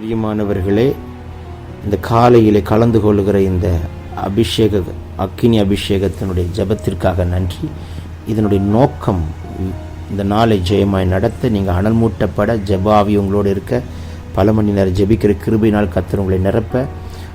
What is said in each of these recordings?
பிரியமானவர்களே இந்த காலையிலே கலந்து கொள்கிற இந்த அபிஷேக அக்கினி அபிஷேகத்தினுடைய ஜெபத்திற்காக நன்றி. இதனுடைய நோக்கம் இந்த நாளை ஜெயமாய் நடத்த நீங்கள் அனல் மூட்டப்பட ஜபாவி உங்களோடு இருக்க பல மணி நேரம் ஜெபிக்கிற கிருபினால் கத்தர் உங்களை நிரப்ப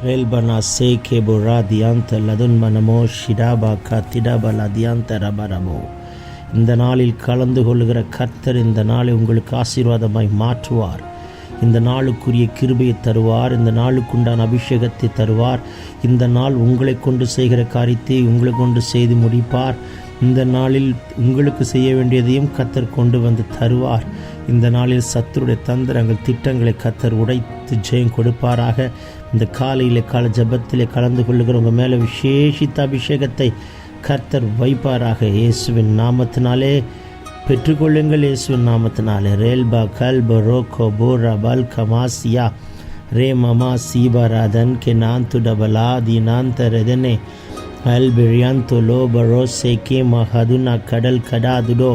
Relbana seke bora dianta ladun manamo shidaba katidaba ladianta rabarabo இந்த நாளில் கலந்து கொள்கிற கர்த்தர் இந்த நாளை உங்களுக்கு ஆசீர்வாதமாய் மாற்றுவார் இந்த நாளுக்குரிய கிருபையை தருவார் இந்த நாளுக்குண்டான அபிஷேகத்தை தருவார் இந்த நாள் உங்களை கொண்டு செய்கிற காரியத்தை உங்களை கொண்டு செய்து முடிப்பார் இந்த நாளில் உங்களுக்கு செய்ய வேண்டியதையும் கத்தர் கொண்டு வந்து தருவார் இந்த நாளில் சத்துருடைய தந்திரங்கள் திட்டங்களை கத்தர் உடைத்து ஜெயம் கொடுப்பாராக. இந்த காலையிலே கால ஜபத்திலே கலந்து கொள்ளுகிறவங்க மேலே விசேஷித்த அபிஷேகத்தை கர்த்தர் வைப்பாராக. இயேசுவின் நாமத்தினாலே பெற்றுக்கொள்ளுங்கள். இயேசுவின் நாமத்தினாலே. ரேல்பா கல்ப ரோகோ போரா பல் கமாசியா ரே மமா சீபராதன் கே நாந்து டபலா தி நான் தரதனே அல்பிரியான் தொலோ பரோ சேகே மஹதுனா கடல் கடாதுடோ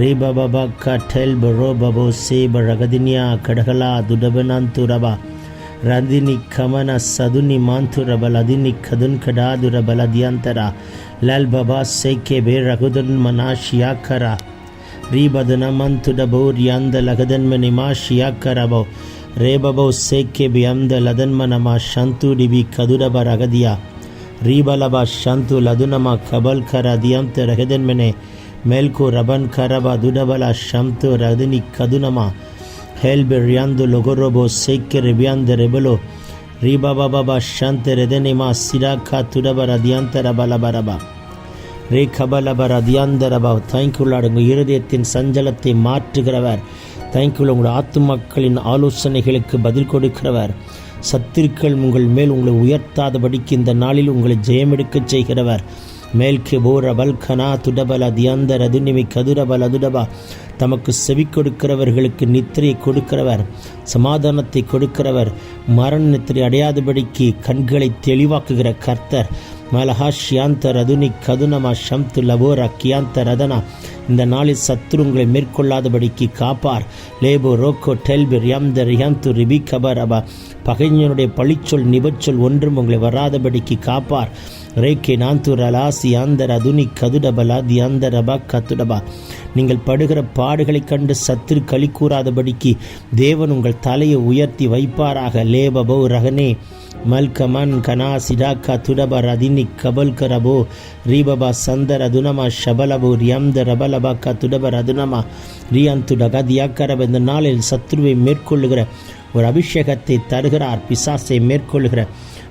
ರೇಬಬ ಕಠೆಲ್ ಬರೋ ಬಬೋ ಸೇಬ ರಗದಿನಿಯ ಕಡಗಲ ದುಡಬನಂತುರಬ ರದಿನಿ ಕಮನ ಸದುನಿ ಮಾಂತುರಬ ಲದಿನಿ ಕದುನ್ ಕಡಾದುರಬ ಲದ್ಯಂತರ ಲಲ್ ಬಬಾ ಸೇಕೆ ಬೇ ರಘುದನ್ ಮನಾಶಿಯಾಕರ ರೀಬದನ ಮಂತುಡಬೋ ರ್ಯಾಂದ ಲಗದನ್ ಮನಿಮಾಶಿಯಾಕರಬೋ ರೇಬಬೋ ಸೇಕೆ ಬಿ ಅಂದ ಲದನ್ ಮನಮ ಶಂತು ಡಿಬಿ ಕದುರಬ ರಗದಿಯ ರೀಬಲಬ ಶಂತು ಲದುನಮ ಕಬಲ್ ಕರ ದಿಯಂತ ರಗದನ್ ಮನೆ ಮೇಲ್ಕು ರಬನ್ ಕರಬ ದುಡಬಲ ಶಂತು ರದಿನಿ ಕದುನಮ helbe riando logorobo seke rebiande rebelo riba baba ba shante redene ma siraka tudaba radianta rabalabaraba ரே கபலபர தியாந்தரபா தேங்க்யூ உங்கள் இருதயத்தின் சஞ்சலத்தை மாற்றுகிறவர் தேங்க்யூ உங்கள் ஆத்துமக்களின் ஆலோசனைகளுக்கு பதில் கொடுக்கிறவர் சத்திருக்கள் உங்கள் மேல் உங்களை உயர்த்தாதபடிக்கு இந்த நாளில் உங்களை ஜெயமெடுக்கச் செய்கிறவர் மேல்கே போர பல்கனா துடபல தியந்தர துணிமி கதுரபல துடபா தமக்கு செவி கொடுக்கிறவர்களுக்கு நித்திரை கொடுக்கிறவர் சமாதானத்தை கொடுக்கிறவர் மரண நித்திரை அடையாதபடிக்கு கண்களை தெளிவாக்குகிற கர்த்தர். மலஹா ஷியாந்த ரதுனி கதுனமா ஷம்து லபோரா கியாந்த ரதனா இந்த நாளில் சத்துருங்களை மேற்கொள்ளாதபடிக்கு காப்பார். லேபோ ரோக்கோ டெல்பிர் யம்த ரியாந்து ரிபி கபர் அபா. பகைஞனுடைய பழிச்சொல் நிபச்சொல் ஒன்றும் உங்களை வராதபடிக்கு காப்பார். ரேக்கே நாந்தூர் அலாசி ஆந்தர் அதுனி கதுடபலா தியாந்தரபா கத்துடபா நீங்கள் படுகிற பாடுகளைக் கண்டு சத்துரு களி கூறாதபடிக்கு தேவன் உங்கள் தலையை உயர்த்தி வைப்பாராக. லேபபோ ரகனே மல்கமன் கனா சிடாக்கா துடப ரதினி கபல் கரபோ ரீபபா சந்தர் அதுனமா ஷபலபோ ரியாந்த ரபலபா க துடப ரதுனமா ரியாந்துடக தியாக்கரப இந்த நாளில் சத்ருவை மேற்கொள்ளுகிற ஒரு அபிஷேகத்தை தருகிறார். பிசாசை மேற்கொள்ளுகிற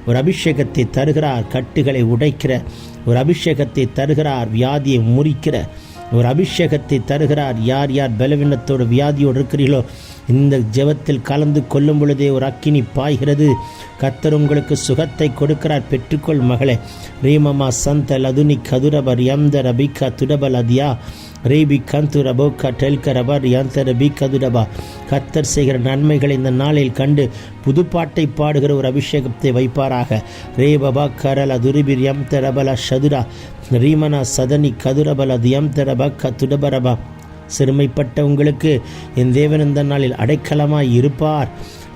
ஒரு அபிஷேகத்தை தருகிறார் கட்டுகளை உடைக்கிற ஒரு அபிஷேகத்தை தருகிறார் வியாதியை முறிக்கிற ஒரு அபிஷேகத்தை தருகிறார். யார் யார் பலவீனத்தோடு வியாதியோடு இருக்கிறீர்களோ இந்த ஜெபத்தில் கலந்து கொள்ளும் பொழுதே ஒரு அக்கினி பாய்கிறது. கத்தர் உங்களுக்கு சுகத்தை கொடுக்கிறார். பெற்றுக்கொள் மகளே. ரீமமா சந்த லதுனி கதுரபர் யம்த அபிகா துடபல் அதியா ரேபி கந்து ரபோக்கா டெல்க ரபர் யந்த ரபி கதுடபா கத்தர் செய்கிற நன்மைகளை இந்த நாளில் கண்டு புதுப்பாட்டை பாடுகிற ஒரு அபிஷேகத்தை வைப்பாராக. ரே பபா கரல துருபிர் யம் தரபல சதுரா ரீமனா சதனி கதுரபல தியம் தரப கத்துடபரபா சிறுமைப்பட்ட உங்களுக்கு என் தேவன் இந்த நாளில் அடைக்கலமாய் இருப்பார்.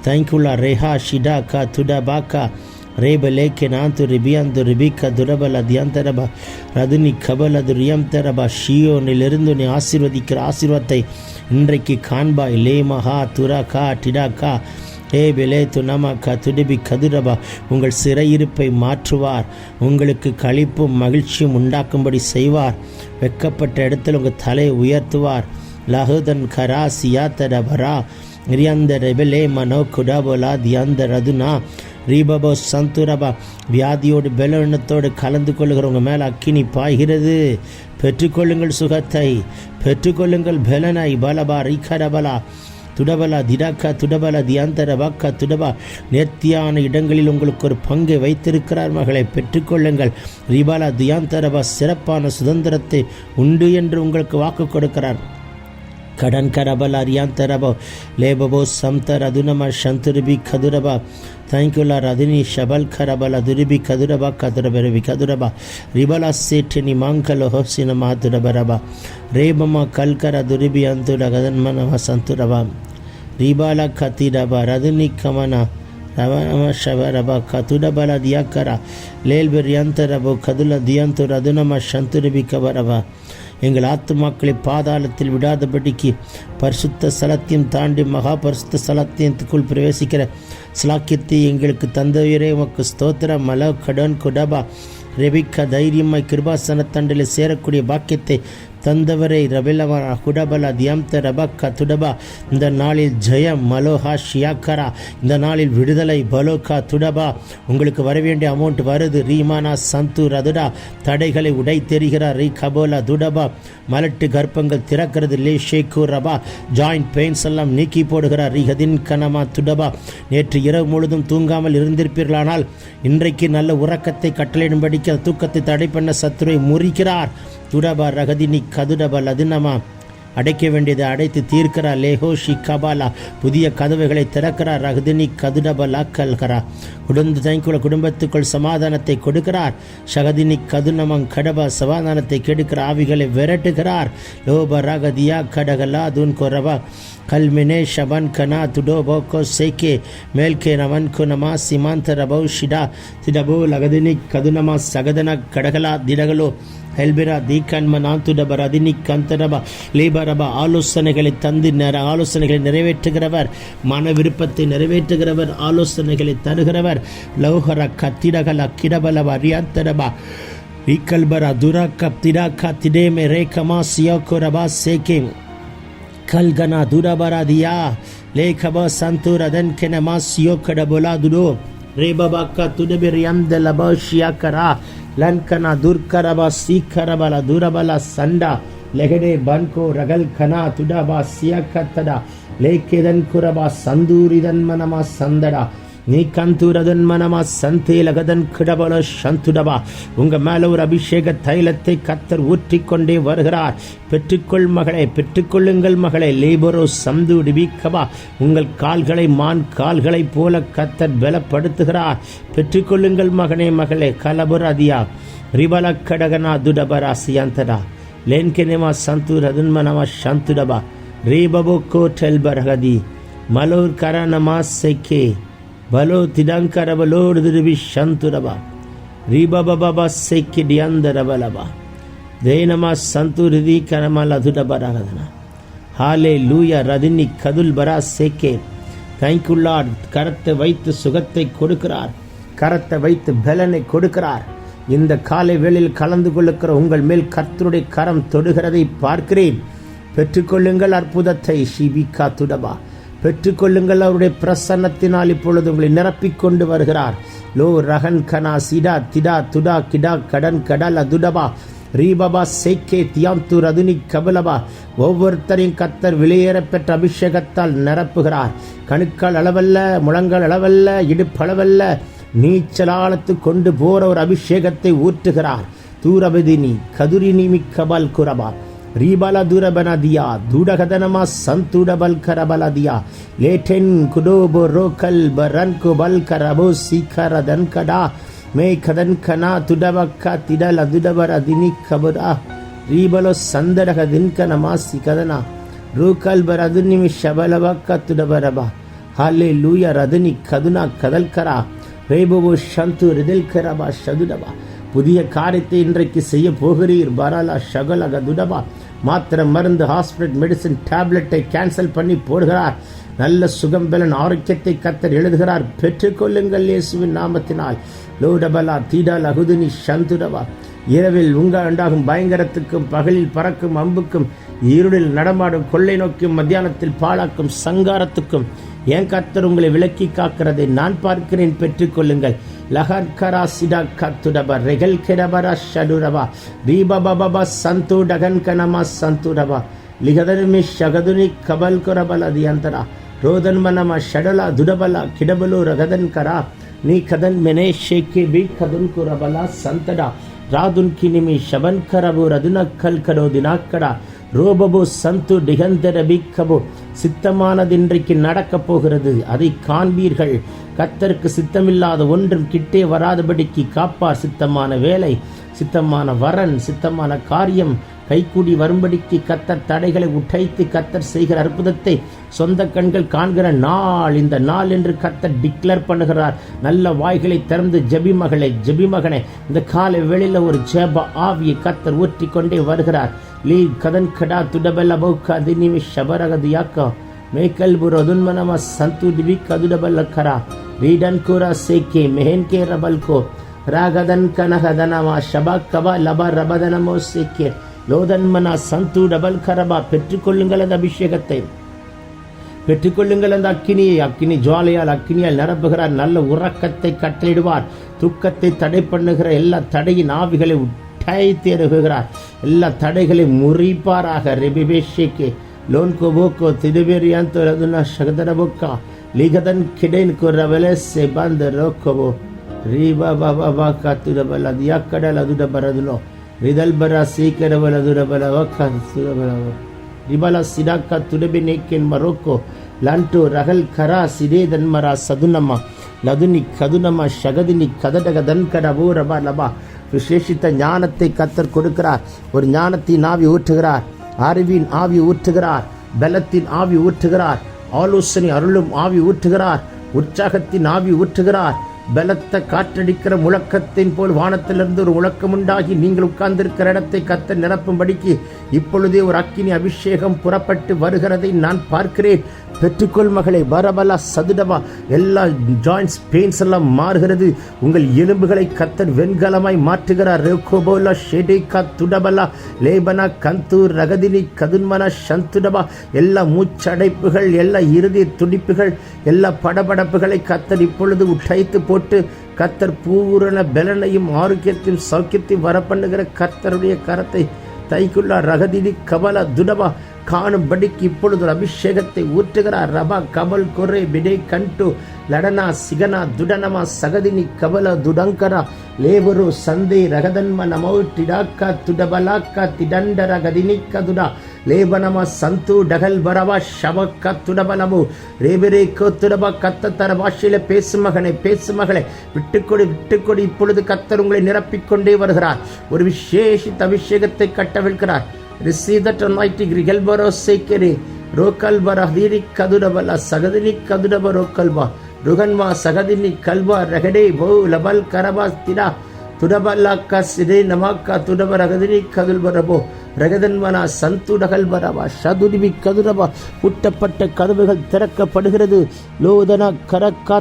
தேங்க்யூலா ரேஹா ஷிடா கா துடா பாக்கா ரேப லேக்கே நாந்து ரிபியாந்து ரிபிகா துரபல தியாந்தரபா ரதுனி கபல துரியம் ஷியோனிலிருந்து நீ ஆசிர்வதிக்கிற ஆசிர்வத்தை இன்றைக்கு காண்பாய் லே மகா துரா கா டிடா கா ஏ பெலே துனமா க துடிபி கதிரபா உங்கள் சிறையிருப்பை மாற்றுவார் உங்களுக்கு களிப்பும் மகிழ்ச்சியும் உண்டாக்கும்படி செய்வார் வெக்கப்பட்ட இடத்தில் உங்கள் தலையை உயர்த்துவார் லகுதன் கரா சியாத்தர பரா ரியாந்த ரெபலே மனோ குடாபோலா தியாந்த ரதுனா ரீபபோ சந்துரபா வியாதியோடு பலவீனத்தோடு கலந்து கொள்ளுகிறவங்க மேலே அக்கினி பாய்கிறது. பெற்றுக்கொள்ளுங்கள் சுகத்தை பெற்றுக்கொள்ளுங்கள் பலனை. பலபா ரீகரபலா துடபலா திடாக்கா துடபலா தியாந்தரபாக்கா துடபா. நேர்த்தியான இடங்களில் உங்களுக்கு ஒரு பங்கை வைத்திருக்கிறார் மகளை பெற்றுக்கொள்ளுங்கள். ரிபாலா தியாந்தரபா சிறப்பான சுதந்திரத்தை உண்டு என்று உங்களுக்கு வாக்கு கொடுக்கிறார். கடன் கரபல் அரியாந்தரபோ லேபபோ சம்தர் அதுனம சந்துருபி கதுரபா தேங்க்யூலா ரதினி ஷபல் கரபல துருபி கதுரபா கதுரபரபி கதுரபா ரிபலா சேட்டினி மாங்கல ஹோசினமா துரபரபா ரேபமா கல்கர துருபி அந்துட கதன்மனவ சந்துரபா ரிபாலா கத்திரபா ரதினி கமனா ರವನಮ ಶಬರಬ ಕತುಡಬಲ ದಿಯಾಕರ ಲೇಲ್ಬೆರಿಯಂತರಬು ಕದುಲ ದಿಯಂತು ರದುನಮ ಶಂತುರಬಿ ಕಬರಬ எங்கள் ஆத்துமாக்களை பாதாளத்தில் விடாதபடிக்கு பரிசுத்த ஸ்தலத்தையும் தாண்டி மகா பரிசுத்த ஸ்தலத்தியத்துக்குள் பிரவேசிக்கிற ஸ்லாக்கியத்தை எங்களுக்கு தந்தவரே. உமக்கு ஸ்தோத்திர மல கடன் குடபா ரெபிக்கா தைரியமாய் கிருபாசனத்தண்டில் சேரக்கூடிய பாக்கியத்தை தந்தவரை ரபிலவா குடபல தியம்த ரபக்கா துடபா. இந்த நாளில் ஜெயம் மலோஹா ஷியாக்கரா. இந்த நாளில் விடுதலை பலோகா துடபா. உங்களுக்கு வரவேண்டிய அமௌண்ட் வருது. ரீமானா சந்து ரதுடா. தடைகளை உடை தெரிகிறார் ரீ கபோலா துடபா. மலட்டு கர்ப்பங்கள் திறக்கிறது. லே ஷேக்கு ரபா. ஜாயிண்ட் பெயின்ஸ் எல்லாம் நீக்கி போடுகிறார். ரிஹதின் கனமா துடபா. நேற்று இரவு முழுதும் தூங்காமல் இருந்திருப்பீர்களானால் இன்றைக்கு நல்ல உறக்கத்தை கட்டளையிடும்படிக்கு தூக்கத்தை தடை பண்ண சத்துரை முறிக்கிறார். துடபா ரகதினி கதுடப லதுனமா? அடைக்க வேண்டியதை அடைத்து தீர்க்கிறா லேஹோ ஷிகபாலா புதிய கதவுகளை திறக்கிறார் ரகதினி கதுடபலா கல்கரா குடும்ப தங்கிக்குள்ள குடும்பத்துக்குள் சமாதானத்தை கொடுக்கிறார். சகதினி கதுனமங் கடப சமாதானத்தை கெடுக்கிற ஆவிகளை விரட்டுகிறார். லோப ரகதியா கடகலா துன் கொரபா கல்மினே ஷபன் கனா துடோ போக்கோ சேக்கே. மேல்கே நவன் குனமா சிமாந்த ரபௌ ஷிடா திடபோ லகதினி கதுனமா சகதன கடகலா திடகலோ. ಹೆಲ್ಬಿರ ದೀಕನ್ಮ ನಾಂತುಡಬರ அதினி கந்தரப லீபரப ஆலோசனைகளை தந்து நேர ஆலோசனைகளை நிறைவேற்றுகிறவர் மன விருப்பத்தை நிறைவேற்றுகிறவர் ஆலோசனைகளை தருகிறவர் லௌஹர கத்திடகல கிடபலவ அரியாந்தரபா ஈக்கல்பர துராக்க திடாக்க திடேமே ரேகமா சியோகுரபா சேகே ಕಲ್ಗನ ದುರಬರದಿಯ ಲೇಖಬ ಸಂತೂರದನ್ ಕೆನಮ ಸಿಯೋಕಡ ಬೊಲಾದುಡು ರೇಬಬಕ್ಕ ತುಡಬಿರಿಯಂದ ಲಬಶಿಯಾಕರ லன்கனா துர்கரபா சீக்கரபல துரபல சண்டா லெகடே பன்கோ ரகல் கனா துடபா சியக்கத்தடா லேக்கேதன் குரபா சந்தூரிதன் மனமா சந்தடா. நீ கந்தூரதன் மனமா சந்தேலகதன் கிடபல சந்துடபா உங்க மேல ஒரு அபிஷேக தைலத்தை கத்தர் ஊற்றிக்கொண்டே வருகிறார். பெற்றுக்கொள் மகளே பெற்றுக்கொள்ளுங்கள் மகளே லேபரோ சந்து டிபிக்கபா உங்கள் கால்களை மான் கால்களைப் போல கத்தர் பலப்படுத்துகிறார். பெற்றுக்கொள்ளுங்கள் மகனே மகளே கலபுரதியா ரிபல கடகனா துடபரா சியந்தடா லேன்கெனேமா சந்தூர் அதுன்மனமா சந்துடபா ரீபபோ கோட்டல் பரகதி மலோர் கரணமா செக்கே. ಬಲೋ ತಿಡಂಕರಬಲೋಡು ದಿರುಬಿ ಶಂತುರಬ ರೀಬಬಬ ಸೆಕ್ಕಿ ಡಿಯಂದರಬಲಬ ದೇನಮ ಸಂತು ಹೃದಿ ಕರಮಲ ದುಡಬರಗದನ ಹಾಲೆ லூயா ரதினி கதுல் பரா சேக்கே கைக்குள்ளார் கரத்தை வைத்து சுகத்தை கொடுக்கிறார் கரத்தை வைத்து பலனை கொடுக்கிறார் இந்த காலை வேளையில் கலந்து கொள்ளுக்கிற உங்கள் மேல் கர்த்தருடைய கரம் தொடுகிறதை பார்க்கிறேன் பெற்றுக்கொள்ளுங்கள் அற்புதத்தை ஷிபிகா துடபா பெற்றுக்கொள்ளுங்கள் அவருடைய பிரசன்னத்தினால் இப்பொழுது உங்களை நிரப்பிக் கொண்டு வருகிறார். லோ ரகன் கனா சிடா திடா துடா கிடா கடன் கடல் அதுடபா ரீபபா சேக்கே தியாந்தூர் அதுனி கபலபா. ஒவ்வொருத்தரையும் கத்தர் விலையேற பெற்ற அபிஷேகத்தால் நிரப்புகிறார். கணுக்கால் அளவல்ல முழங்கால் அளவல்ல இடுப்பளவல்ல நீச்சலாலத்து கொண்டு போற ஒரு அபிஷேகத்தை ஊற்றுகிறார். தூரபதினி கதுரினி மிக்கபால் குரபா. రీబల దూరబన దియా దూడగదనమ సంతుడ బల్కర బల దియా లేటెన్ కుడోబో రోకల్ బరన్ కుబల్కరబో శిఖర దన్కడా మే కదన్ కనా తుడబక్క తిడల దుడబర దిని కబురా రీబలో సందడక దిన్కన మాసి కదనా రూకల్ బరదునిమి శబలబక్క తుడబరబ హాలే లూయ రదుని కదునా కదల్కరా రేబోబో షంతు రిదిల్కరబా షదుడబా புதிய காரியத்தை இன்றைக்கு செய்ய போகிறீர். பரலா ஷகலக துடபா. மாத்திரை மருந்து ஹாஸ்பிட்டல் மெடிசின் டேப்லெட்டை கேன்சல் பண்ணி போடுகிறார். நல்ல சுகம் பலன் ஆரோக்கியத்தை கத்தர் எழுதுகிறார். பெற்றுக்கொள்ளுங்கள் இயேசுவின் நாமத்தினால். லோடபலா தீடா லகுதினி சந்துடவா இரவில் உங்கள் உண்டாகும் பயங்கரத்துக்கும் பகலில் பறக்கும் அம்புக்கும் இருளில் நடமாடும் கொள்ளை நோக்கும் மத்தியானத்தில் பாழாக்கும் சங்காரத்துக்கும் ஏன் கத்தர் உங்களை விலக்கி காக்கிறதை நான் பார்க்கிறேன். பெற்றுக்கொள்ளுங்கள். லஹர்கரா சிடா கத்துடப ரெகல் கிடபரா ஷடுரபா பீபபபபா சந்து டகன் கனமா சந்துடபா லிகதர்மி ஷகதுனி கபல் குரபல தியந்தரா ரோதன் மனம ஷடல துடபல கிடபலு ரகதன் கரா நீ கதன் மெனே ஷேக்கி பி கதுன் குரபலா சந்தடா ராதுன் கினிமி ஷவன் கரபு ரதுனக்கல் கரோ தினாக்கடா ரோபபோ சந்து டிகந்தர பிக்கபோ சித்தமானது இன்றைக்கு நடக்கப் போகிறது. அதை காண்பீர்கள். கத்தருக்கு சித்தமில்லாத ஒன்றும் கிட்டே வராதபடிக்கு காப்பார் சித்தமான வேலை சித்தமான வரன் சித்தமான காரியம் கைகூடி வரும்படிக்கு கத்தர் தடைகளை உடைத்து கத்தர் செய்கிற அற்புதத்தை சொந்த கண்கள் காண்கிற நாள் இந்த நாள் என்று கத்தர் டிக்ளேர் பண்ணுகிறார் நல்ல வாய்களை திறந்து ஜெபி மகளே ஜெபி மகனே இந்த காலை வேளையில் ஒரு ஜெப ஆவியை கத்தர் ஊற்றிக் கொண்டே வருகிறார் லீ கதன் கடா துடபெல்ல பௌக்க அதினிமி ಶಬರಗದಿಯಾಕ ಮೇಕಲ್ಬುರು ಅದುನ್ಮನಮ ಸಂತು ದಿವಿ ಕದುಡಬಲ್ಲ ಕರ ರೀಡನ್ ಕೂರ ಸೇಕೆ ಮೆಹೆನ್ ಕೆ ರಬಲ್ಕೋ ರಾಗದನ್ ಕನಗದನಮ ಶಬ ಕಬ ಲಬ ರಬದನಮೋ ಸೇಕೆ லோதன்மனா சந்து டபல் கரபா பெற்றுக்கொள்ளுங்கள் அந்த அபிஷேகத்தை. பெற்றுக்கொள்ளுங்கள் அந்த அக்கினியை. அக்கினி ஜுவாலையால் அக்கினியால் நிரப்புகிறார். நல்ல உறக்கத்தை கட்டளிடுவார் துக்கத்தை தடை பண்ணுகிற எல்லா தடையின் ஆவிகளை உட்டாய்த்து எருகுகிறார் எல்லா தடைகளை முறிப்பாராக. ரெபிபேஷிக்கு லோன்கோபோக்கோ திடுபெரியாந்தோ ரதுனா சகதரபோக்கா லிகதன் கிடைன் குறவல செபாந்த ரோக்கோவோ ரீபா பாபா கத்துடபல் அது யாக்கடல் அதுட பரதுலோ ಬರದುಲೋ ರಿದಲ್ಬರ ಸೀಕರಬಲ ದುಡಬಲ ವಕ್ಕ ಸುಡಬಲ ರಿಬಲ ಸಿಡಾಕ ತುಡಬಿ ನೇಕೆನ್ ಮರೋಕೋ ಲಂಟು ರಗಲ್ ಖರ ಸಿಡೇದನ್ ಮರ ಸದುನಮ್ಮ ಲದುನಿ ಕದುನಮ್ಮ ಶಗದಿನಿ கதடக தன்கட ஊரப லபா விசேஷித்த ஞானத்தை கத்தர் கொடுக்கிறார் ஒரு ஞானத்தின் ஆவி ஊற்றுகிறார் அறிவின் ஆவி ஊற்றுகிறார் பலத்தின் ஆவி ஊற்றுகிறார் ஆலோசனை அருளும் ஆவி ஊற்றுகிறார் உற்சாகத்தின் ஆவி ஊற்றுகிறார் பலத்த காற்றடிக்கிற முழக்கத்தின் போல் வானத்திலிருந்து ஒரு முழக்கம் உண்டாகி நீங்கள் உட்கார்ந்திருக்கிற இடத்தை கத்த நிரப்பும்படிக்கு இப்பொழுதே ஒரு அக்கினி அபிஷேகம் புறப்பட்டு வருகிறதை நான் பார்க்கிறேன். பெற்றுக்கொள் மகளை வரபலா சதுடபா எல்லா ஜாயின்ஸ் பெயின்ஸ் எல்லாம் மாறுகிறது. உங்கள் எலும்புகளை கத்தர் வெண்கலமாய் மாற்றுகிறார். ரெக்கோபோலா ஷெடிகா துடபலா லேபனா கந்தூர் ரகதினி கதுன்மனா சந்துடபா எல்லா மூச்சடைப்புகள் எல்லா இறுதி துடிப்புகள் எல்லா படபடப்புகளை கத்தர் இப்பொழுது உட்டைத்து போட்டு கத்தர் பூரண பலனையும் ஆரோக்கியத்தையும் சௌக்கியத்தையும் வரப்பண்ணுகிற கர்த்தருடைய கரத்தை தைக்குள்ளா ரகதிதி கமல துடபா காணும்படிக்கு இப்பொழுது ஒரு அபிஷேகத்தை ஊற்றுகிறார். ரபா கமல் கொரே விடை கண்டு லடனா சிகனா துடனமா சகதினி கபல துடங்கரா லேபரு சந்தை ரகதன்ம நமௌ டிடாக்கா துடபலாக்கா திடண்ட ரகதினி கதுடா லேபனம சந்து டகல் வரவா ஷவக்க துடபலமு ரேபரே துடபா கத்த தர பாஷையில பேசு மகனை பேசு மகளே விட்டுக்கொடு விட்டுக்கொடு இப்பொழுது கத்தர் உங்களை நிரப்பிக் கொண்டே வருகிறார் ஒரு விசேஷித்த அபிஷேகத்தை கட்டவிழ்கிறார் ರಿಸೀವ್ ದಟ್ ಅನಾಯ್ಟಿಂಗ್ ರಿಗಲ್ ಬರೋ ಸೇಕೆರೆ ರೋಕಲ್ ಬರ ಹದಿರಿ ಕದುಡಬಲ ಸಗದಿನಿ ಕದುಡಬ ರೋಕಲ್ಬ ರುಗನ್ವ ಸಗದಿನಿ ಕಲ್ಬ ರಗಡೆ ಬಹು ಲಬಲ್ ಕರಬ ತಿರ ತುಡಬಲ್ಲಕ್ಕ ಸಿದೆ ನಮಕ್ಕ ரகதன்மனா சந்துடகல் வரவா சதுரிவி கதுரவா புட்டப்பட்ட கதவுகள் திறக்கப்படுகிறது. லோதனா கரக்கா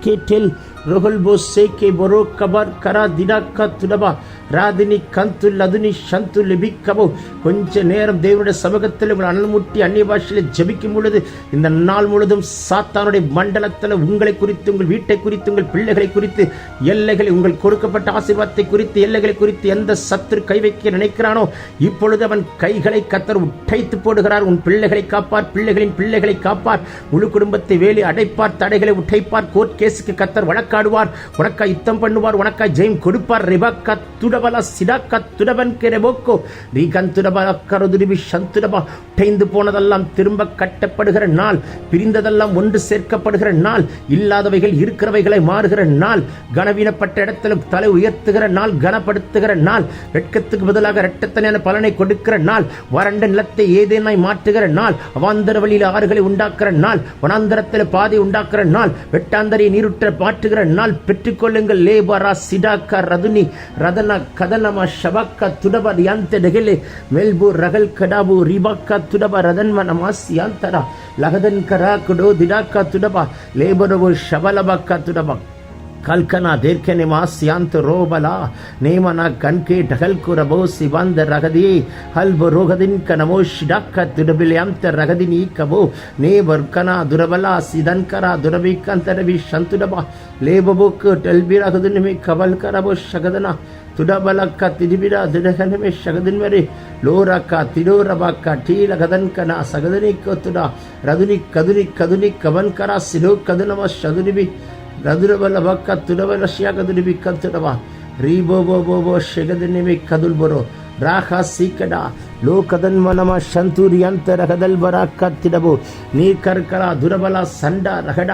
கேட்டில் ரோகல் போ சேக்கே பொரோ கபார் கரா திடாக்கா துடபா ராதினி கந்து லதுனி சந்து லிபிக்கவோ கொஞ்ச நேரம் தேவனுடைய சமூகத்தில் உங்கள் அனல் அந்நிய பாஷையில் ஜபிக்கும் பொழுது இந்த நாள் முழுதும் சாத்தானுடைய மண்டலத்தில் உங்களை குறித்து உங்கள் வீட்டை குறித்து உங்கள் பிள்ளைகளை குறித்து எல்லைகளை உங்கள் கொடுக்கப்பட்ட ஆசீர்வாதத்தை குறித்து எல்லைகளை குறித்து எந்த சத்துரு கை வைக்க நினைக்கிறானோ இப்பொழுது அவன் கைகளை கத்தர் உடைத்து போடுகிறார் உன் பிள்ளைகளை காப்பார் பிள்ளைகளின் பிள்ளைகளை காப்பார் முழு குடும்பத்தை வேலி அடைப்பார் தடைகளை உடைப்பார் கோர்ட் கேஸுக்கு கத்தர் வழக்காடுவார் உனக்காய் யுத்தம் பண்ணுவார். உனக்காய் ஜெயம் கொடுப்பார். ரிபக்க துடபல சிடக்க துடபன் கெரபோக்கோ ரீகன் துடபல கருதுருவி சந்துடபா உடைந்து போனதெல்லாம் திரும்ப கட்டப்படுகிற நாள். பிரிந்ததெல்லாம் ஒன்று சேர்க்கப்படுகிற நாள். இல்லாதவைகள் இருக்கிறவைகளை மாறுகிற நாள். கனவீனப்பட்ட இடத்திலும் தலை உயர்த்துகிற நாள். கனப்படுத்துகிற நாள். வெட்கத்துக்கு பதிலாக இரட்டத்தனையான பலனை கொடுக்கிற நாள். வறண்ட நிலத்தை ஏதேனாய் மாற்றுகிற நாள். அவாந்தர வழியில் ஆறுகளை உண்டாக்குற நாள். வனாந்தரத்தில் பாதை உண்டாக்குற நாள். வெட்டாந்தரை நீருற்ற மாற்றுகிற நாள் பெற்றுக்கொள்ளுங்கள். லேபரா சிடாக்கா ரதுனி ரதன கதனமா ஷபக்கா துடப யாந்த டெகிலே மெல்பு ரகல் கடாபு ரிபாக்கா துடப ரதன்ம நமாசி யாந்தரா லகதன் கரா குடோ திடாக்கா துடபா லேபரவு ஷபலபாக்கா துடபா. ಕಲ್ಕನ ದೇರ್ಕೆನೆ ಮಾಸ್ಯಾಂತ ರೋಬಲ ನೇಮನ ಕನ್ಕೆ ಢಗಲ್ಕುರ ಬೋಸಿ ಬಂದ ರಗದಿ ಹಲ್ಬ ರೋಗದಿನ್ ಕನಮೋ ಶಿಡಕ್ಕ ತುಡಬಿಲ್ಯಾಂತ ರಗದಿನಿ ಕಬೋ ನೇ ಬರ್ಕನ ದುರಬಲ ಸಿದನ್ಕರ ದುರಬಿಕಂತ ರವಿ ಶಂತುಡಬ ಲೇಬಬುಕ್ ಟೆಲ್ಬಿ ರಗದಿನಿ ಕಬಲ್ಕರ ಬೋ ಶಗದನ துடபலக்க திரிபிரா திடகனமே சகதின்வரே லோரக்கா திடோரபாக்கா டீல கதன்கனா சகதனி கொத்துடா ரதுனி கதுனி கதுனி கவன்கரா சிலோ கதுனம சதுரிபி ಗದುರಬಲ ತುಡಬಲ ಶ್ಯಾಗದುನಿಮಿ ಕಂತುಡವ ರೀ ಬೋ ಬೋ ಬೋ ಬೋ ಶೆಗದುನಿಮಿ ಕದುಲ್ಬರೋ ರಾಹ ಸೀಕಡ. ಲೋಕದನ್ಮ ನಮ ರಹದಲ್ ಬರ ಕತ್ತಿಡಬು ನೀ ಕರ್ಕರ ದುರಬಲ ಸಂಡ ರಹಡ.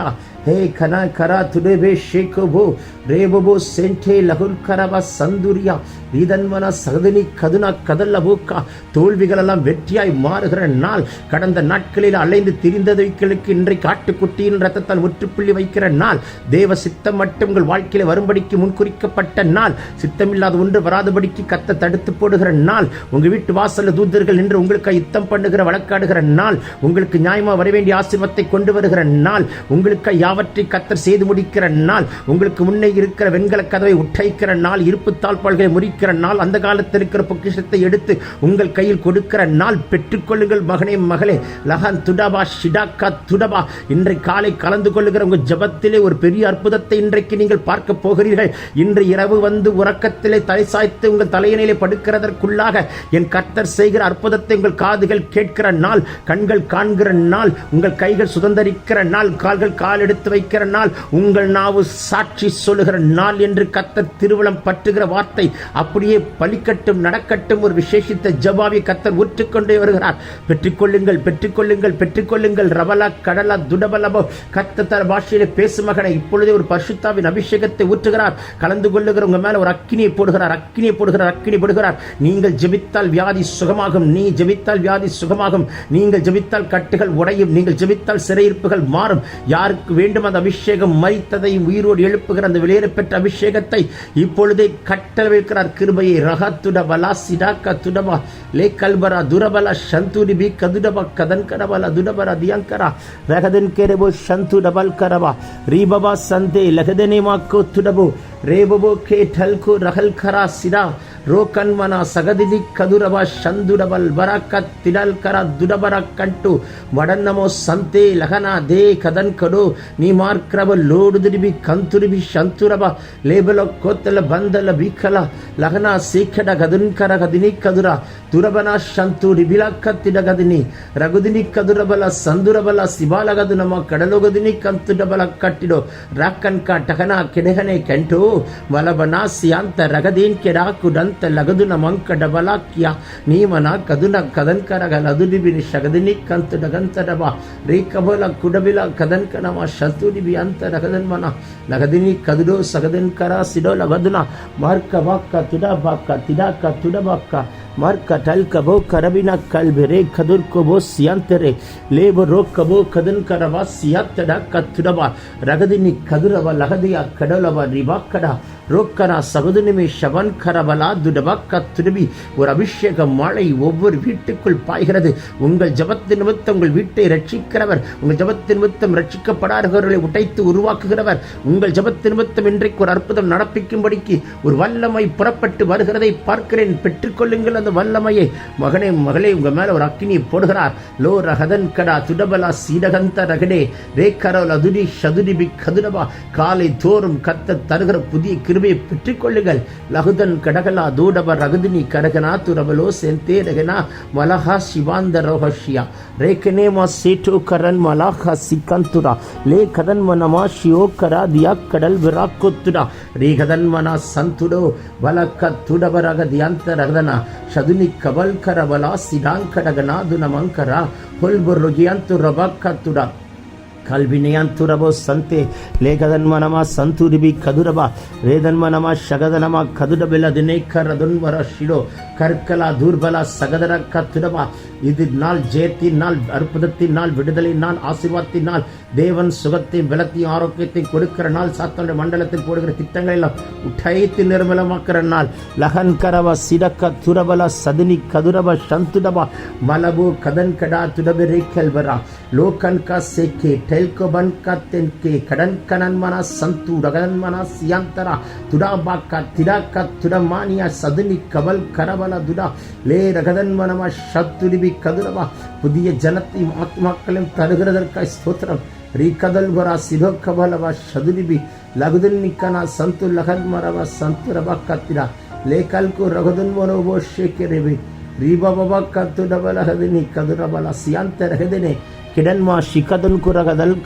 Hey kana kara tudebe shekobo rebobo sente lahul karaba சந்துரியா ரீதன்மன சகதினி கதுனா கதல்ல பூக்கா தோல்விகள் எல்லாம் வெற்றியாய் மாறுகிற நாள் கடந்த நாட்களில் அலைந்து திரிந்தவைகளுக்கு இன்றை ஆட்டுக்குட்டியின் ரத்தத்தால் முற்றுப்புள்ளி வைக்கிற நாள் தேவ சித்தம் மட்டும் உங்கள் வாழ்க்கையில் வரும்படிக்கு முன்குறிக்கப்பட்ட நாள் சித்தமில்லாத ஒன்று வராதபடிக்கு கத்த தடுத்து போடுகிற நாள் உங்க வீட்டு வாசல தூதர்கள் நின்று உங்களுக்கு யுத்தம் பண்ணுகிற வழக்காடுகிற நாள் உங்களுக்கு நியாயமா வரவேண்டிய ஆசிர்வத்தை கொண்டு வருகிற நாள் உங்களுக்கு எல்லாவற்றை கத்தர் செய்து முடிக்கிற நாள் உங்களுக்கு முன்னே இருக்கிற வெண்கல கதவை உற்றைக்கிற நாள் இருப்பு தாழ்பாள்களை முறிக்கிற நாள் அந்த காலத்தில் இருக்கிற பொக்கிஷத்தை எடுத்து உங்கள் கையில் கொடுக்கிற நாள் பெற்றுக்கொள்ளுங்கள் மகனே மகளே. லஹன் துடபா ஷிடாக்கா துடபா. இன்றை காலை கலந்து கொள்ளுகிற உங்கள் ஜபத்திலே ஒரு பெரிய அற்புதத்தை இன்றைக்கு நீங்கள் பார்க்க போகிறீர்கள். இன்று இரவு வந்து உறக்கத்திலே தலை சாய்த்து உங்கள் தலையணையிலே படுக்கிறதற்குள்ளாக என் கத்தர் செய்கிற அற்புதத்தை உங்கள் காதுகள் கேட்கிற நாள் கண்கள் காண்கிற நாள் உங்கள் கைகள் சுதந்தரிக்கிற நாள் கால்கள் கால் எடுத்து வைக்கிற நாள் உங்கள் நாவு சாட்சி சொல்லுகிற நாள் என்று கத்தர் திருவளம் பற்றுகிற வார்த்தை. அப்படியே பலிக்கட்டும் நடக்கட்டும் ஒரு விசேஷித்த ஜபாவி கத்தர் ஊற்றுக்கொண்டே வருகிறார். பெற்றுக்கொள்ளுங்கள் பெற்றுக்கொள்ளுங்கள் பெற்றுக்கொள்ளுங்கள். ரவலா கடலா துடபலபோ. கத்த தர பாஷையில பேசு மகனை இப்பொழுதே ஒரு பரிசுத்தாவின் அபிஷேகத்தை ஊற்றுகிறார். கலந்து கொள்ளுகிற உங்க மேல ஒரு அக்கினியை போடுகிறார் அக்கினியை போடுகிறார் அக்கினி போடுகிறார். நீங்கள் ஜெபித்தால் வியாதி சுகமாகும் நீ ஜெபித்தால் வியாதி சுகமாகும். நீங்கள் ஜெபித்தால் கட்டுகள் உடையும் நீங்கள் ஜெபித்தால் சிறையிருப்புகள் மாறும். யாருக்கு வேண்டும் மீண்டும் அந்த அபிஷேகம் மறித்ததை உயிரோடு எழுப்புகிற அந்த வெளியேற பெற்ற அபிஷேகத்தை இப்பொழுதே கட்டளை வைக்கிறார். கிருபையை ரகத்துட பலா சிடாக்க துடபா லே கல்பரா துரபலா சந்தூரி பி கதுடபா கதன் கரபல துடபரா தியங்கரா ரகதன் கேரபோ சந்து டபல் கரபா ரீபபா சந்தே லகதனே மாக்கோ துடபோ ரேபபோ கே டல்கோ ரகல் கரா சிடா ರೋಕನ್ಮನ ಸಗದಿದಿ ಕದುರವ ಶಂದುಡಬಲ್ ಬರಕ ತಿಡಲ್ ಕರ ದುಡಬರ ಕಂಟು ವಡನ್ನಮೋ ಸಂತೆ ಲಗನ ದೇ ಕದನ್ ಕಡು ನೀ ಮಾರ್ಕ್ರವ ಲೋಡುದಿರಿಬಿ ಕಂತುರಿಬಿ ಶಂತುರಬ ಲೇಬಲ ಕೋತಲ ಬಂದಲ ಬಿಖಲ ಲಗನ ಸೀಖಡ ಗದುನ್ಕರ ಗದಿನಿ ಕದುರ ತುರಬನ ಶಂತು ರಿಬಿಲಕ್ಕ ತಿಡಗದಿನಿ ರಗುದಿನಿ ಕದುರಬಲ ಸಂದುರಬಲ ಸಿಬಾಲಗದು ನಮ್ಮ ಕಡಲೊಗದಿನಿ ಕಂತುಡಬಲ ಕಟ್ಟಿಡೋ ರಾಕನ್ಕ ಟಗನ ಕೆಡಗನೆ ಕೆಂಟು ವಲಬನ ಸಿಯಾಂತ ರಗದೀನ್ ಕೆಡಾಕುಡಂತ ಲಗದುನ ಮಂಕಡ ಬಲಾಕ್ಯ ನೀಮನ ಕದುನ ಕದನ್ಕನಗ ಲದುಡಿಬಿನಿ ಶಗದಿನಿ ಕಂತುಡ ಗಂತಡವ ರೇ ಕಬಲ ಕುಡಬಿಲ ಕದನ್ಕನವ ಶತುಡಿಬಿ ಅಂತ ನಗದನ್ಮನ ಲಗದಿನಿ ಕದುಡೋ ಸಗದನ್ಕರ ಸಿಡೋ ಲಗದುನ ಮಾರ್ಕ ಬಾಕ್ಕ ತುಡ ಬಾಕ್ಕ ತಿಡಾಕ ತುಡ ಬಾಕ್ಕ ಮಾರ್ಕ ಟಲ್ ಕಬೋ ಕರಬಿನ ಕಲ್ಬೆ ರೇ ಕದುರ್ ಕಬೋ ಸಿಯಂತರೆ ಲೇಬ ರೋ ಕಬೋ ಕದನ್ಕರವ ಸಿಯತ್ತಡ ಕತ್ತುಡವ ರಗದಿನಿ ಕದುರವ ಲಗದಿಯ ಕಡಲವ ರಿಬಾಕ್ಕಡ ರೋಕ್ಕನ ಸಗದುನಿಮಿ ಶವನ್ಕರಬಲ ஒரு அபிஷேக மழை ஒவ்வொரு வீட்டுக்குள் பாய்கிறது. உங்கள் ஜபத்து நிமித்தம் உங்கள் வீட்டை ரட்சிக்கிறவர். உங்கள் ஜபத்து நிமித்தம் ரட்சிக்கப்படாதவர்களை உடைத்து உருவாக்குகிறவர். உங்கள் ஜபத்து நிமித்தம் இன்றைக்கு ஒரு அற்புதம் நடப்பிக்கும்படிக்கு ஒரு வல்லமை புறப்பட்டு வருகிறதை பார்க்கிறேன். பெற்றுக்கொள்ளுங்கள் அந்த வல்லமையை. மகனே மகளே உங்க மேல ஒரு அக்கினியை போடுகிறார். லோ ரகதன் கடா துடபலா சீடகந்த ரகடே ரே கரோல் அதுடி சதுடிபி காலை தோறும் கத்த தருகிற புதிய கிருபையை பெற்றுக்கொள்ளுங்கள். லகுதன் கடகலா ದೂಡವ ರಗದಿನಿ ಕರಗನ ತುರಬಲೋ ಸೆಂತೆ ರಗನ ಮಲಹ ಶಿವಾಂದರ ಹಷ್ಯ ರೇಖನೆ ಮ ಸೇಟು ಕರನ್ ಮಲಹ ಸಿಕ್ಕಂತುರ ಲೇ ಕದನ್ ಮನಮ ಶಿವೋ ಕರ ದಿಯ ಕಡಲ್ ವಿರಾಕುತ್ತುರ ರೀಗದನ್ ಮನ ಸಂತುಡೋ ಬಲಕ್ಕ ತುಡವ ರಗದಿ ಅಂತ ರಗದನ ಶದುನಿ ಕಬಲ್ ಕರ ಬಲ ಸಿಡಾಂಕಡಗನ ದುನಮಂಕರ ಹೊಲ್ಬುರ್ರುಗಿ ಅಂತು ರಬಕ್ಕ ತುಡ கல்வினையாந்துரபோ சந்தே. லேகதன்மனமா சந்துரிபி கதுரபா. ரேதன்மனமா ஷகதனமா கதுடபெல தினைக்கரதுன்வர ஷிடோ கற்களா தூர்பலா சகதர கத்துடமா. இது நாள் ஜெயத்தின் நாள் அற்புதத்தின் நாள் விடுதலின் நாள் ஆசீர்வாதத்தின் நாள் தேவன் சுகத்தையும் பலத்தையும் ஆரோக்கியத்தையும் கொடுக்கிற நாள் சாத்தனுடைய மண்டலத்தில் போடுகிற திட்டங்களை எல்லாம் உடைத்து நிர்மலமாக்குற நாள். லகன் கரவ சிடக்க துரபல சதுனி கதுரவ சந்துடபா மலபு கதன் கடா துடபி ரேக்கல்வரா லோகன் கா சேக்கே டெல்கோபன் கா தென்கே கடன் கனன் மனா சந்து ரகன் மனா சியாந்தரா. துடாபாக்கா திடாக்கா துடமானியா சதுனி கபல் கரவ கதன்வனதுடா லே ரகதன்வனம ஷத்துரிபி கதுரவா புதிய ஜனத்தை ஆத்மாக்களையும் தருகிறதற்காய் ஸ்தோத்திரம். ரீகதல்வரா சிவகபலவா ஷதுரிபி லகுதுல் நிக்கனா சந்து லகன்மரவா சந்து ரவா கத்திரா. லே கல்கு ரகுதுன்வனோபோ ஷேக்கிரவி. ரீபபா கத்துடபலகதினி கதுரபலா சியாந்த ரகதினே. கிடன்மா ஷிகதுல் குரகதல்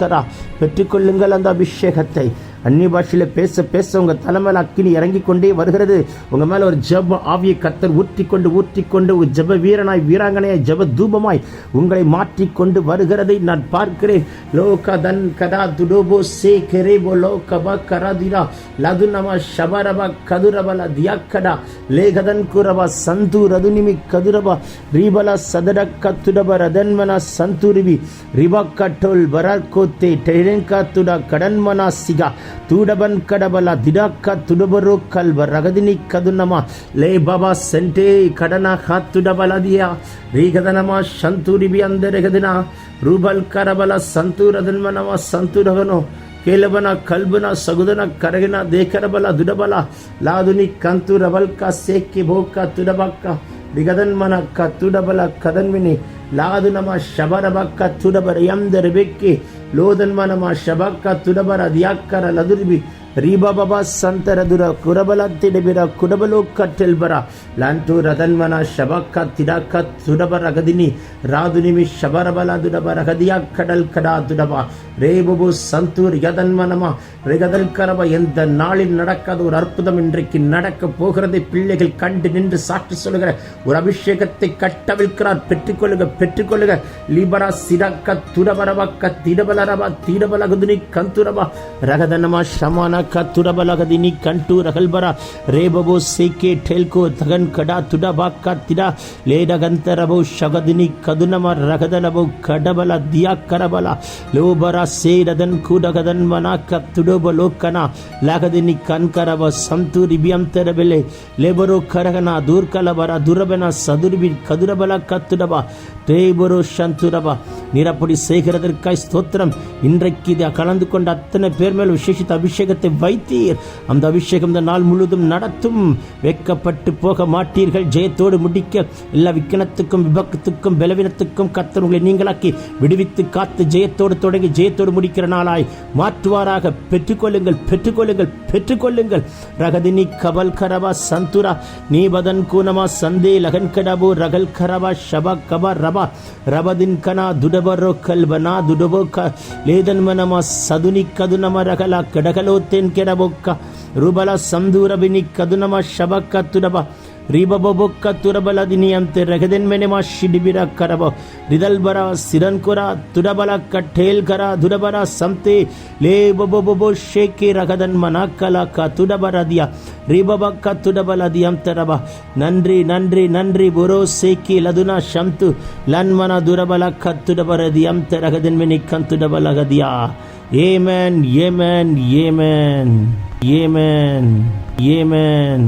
பெற்றுக்கொள்ளுங்கள் அந்த அபிஷேகத்தை. அந்நிய பாஷையில் பேச பேச உங்கள் தலைமையில் அக்கினி இறங்கி கொண்டே வருகிறது. உங்கள் மேலே ஒரு ஜப ஆவியை கத்தர் ஊற்றிக்கொண்டு ஊற்றிக்கொண்டு ஒரு ஜப வீரனாய் வீராங்கனையாய் ஜப தூபமாய் உங்களை மாற்றிக்கொண்டு வருகிறதை நான் பார்க்கிறேன். லோ கதன் கதா துடோபோ சே கெரேபோ லோ கபா கராதிரா. லதுனமா ஷபரபா கதுரபல தியாக்கடா. லேகதன் குரவா சந்து ரதுனிமி கதுரபா. ரீபலா சதட கத்துடப ரதன்மனா சந்துருவி. ரிபா கட்டோல் பராக்கோத்தே டெரன்கா துடா கடன்மனா சிகா. தூடபன் கடபல திடாக்க துடுபரு கல்வ ரகதினி கதுனமா லே பாபா சென்டே கடனா காத்துடபலதியா ரீகதனமா சந்தூரிபி அந்த ரெகதினா ரூபல் கரபல சந்தூரதன்மனமா சந்தூரகனோ ಕೇಲಬನ ಕಲ್ಬನ ಸಗುದನ ಕರಗಿನ ದೇಕರಬಲ ದುಡಬಲ ಲಾದುನಿ ಕಂತು ರಬಲ್ಕ ಸೇಕ್ಕಿ ಭೋಕ ತುಡಬಕ್ಕ ದಿಗದನ್ಮನಕ್ಕ ತುಡಬಲ ಕದನ್ವಿನಿ ಲಾದು ನಮ ಶಬರಬಕ್ಕ ತುಡಬರ ಎಂದರೆ ಬೆಕ್ಕಿ لو دل ما نما شبك تدبر ரீபாபா రీబాబా సంతరదుర కురబలంతిడిబిర కుడబలో కట్టెల్బర లాంటూ రదన్మన శబక్క திடக்க துடப ரகதினி రాదునిమి శబరబల దుడబ ரகதியா கடல் கடா துடபா ரேபுபு சந்தூர் யதன்மனமா ரிகதல் கரவ எந்த நாளில் நடக்காத ஒரு அற்புதம் இன்றைக்கு நடக்க போகிறதை பிள்ளைகள் கண்டு நின்று சாற்று சொல்லுகிற ஒரு அபிஷேகத்தை கட்டவிழ்கிறார் பெற்றுக்கொள்ளுக பெற்றுக்கொள்ளுக லிபரா சிரக்க துடபரவக்க திடபலரவா தீடபலகுதினி கந்துரவா ரகதனமா ஷமான ತುಡಬಲಗದಿನಿ ಕಂಟು ರಗಲ್ಬರ ರೇಬಬೋ ಸೇಕೆ ಠೇಲ್ಕೋ ತಗನ್ ಕಡ ತುಡಬಾಕ ತಿಡ ಲೇಡಗಂತರಬೋ ಶಗದಿನಿ ಕದುನಮ ರಗದಲಬೋ ಕಡಬಲ ದಿಯಾ ಕರಬಲ ಲೋಬರ ಸೇಡದನ್ ಕೂಡಗದನ್ ಮನಾಕ ತುಡೋಬ ಲೋಕನ ಲಾಗದಿನಿ ಕನ್ಕರಬ ಸಂತೂರಿ ಬಿಯಂತರ ಬೆಲೆ ಲೇಬರೋ ಕರಗನ ದೂರ್ಕಲಬರ ದುರಬನ சதுர்பி கதுரபல கத்துடபா தேபரோ சந்துரபா நீரப்படி செய்கிறதற்காய் ஸ்தோத்திரம் இன்றைக்கு இதை கலந்து கொண்ட அத்தனை பேர் மேல் விசேஷித்த அபிஷேகத்தை அபிஷேகத்தை வைத்தீர். அந்த அபிஷேகம் இந்த நாள் முழுதும் நடத்தும். வெட்கப்பட்டு போக மாட்டீர்கள். ஜெயத்தோடு முடிக்க எல்லா விக்கனத்துக்கும் விபக்கத்துக்கும் பலவீனத்துக்கும் கத்தர் உங்களை நீங்களாக்கி விடுவித்து காத்து ஜெயத்தோடு தொடங்கி ஜெயத்தோடு முடிக்கிற நாளாய் மாற்றுவாராக. பெற்றுக்கொள்ளுங்கள் பெற்றுக்கொள்ளுங்கள் பெற்றுக்கொள்ளுங்கள். ரகதினி கபல் கரவா சந்துரா நீபதன் கூனமா சந்தே லகன் கடபு ரகல் கரவா ஷபா கபா ரபா. ரபதின் கனா துடபரோ கல்வனா துடபோ லேதன் மனமா சதுனி கதுனம ரகலா கடகலோத்தே ken kena bokka rubala sandura bini kadunama shabaka tunaba ತುರಬಲದಿನಿ ಅಂತೆ ರಗದೆನ್ಮೆನೆಮ ಶಿಡಿಬಿರ ಕರಬ ರಿದಲ್ಬರ ಸಿರನ್ಕುರ ತುಡಬಲ ಕಠೇಲ್ ಕರ ದುಡಬರ ಸಂತೆ ಲೇ ಬೊಬೊಬೊಬೊ ಶೇಕಿ ರಗದನ್ ಮನಕಲ ಕ ತುಡಬರದಿಯ ರೀಬಬಕ್ಕ ತುಡಬಲದಿಯಂ ತರಬ நன்றி நன்றி நன்றி புரோ சேக்கி லதுனா ஷம்து லன்மன துரபல கத்துடபரதியம் தரகதின்மினி கந்துடபலகதியா ஏமேன் ஏமேன் ஏமேன் ஏமேன் ஏமேன்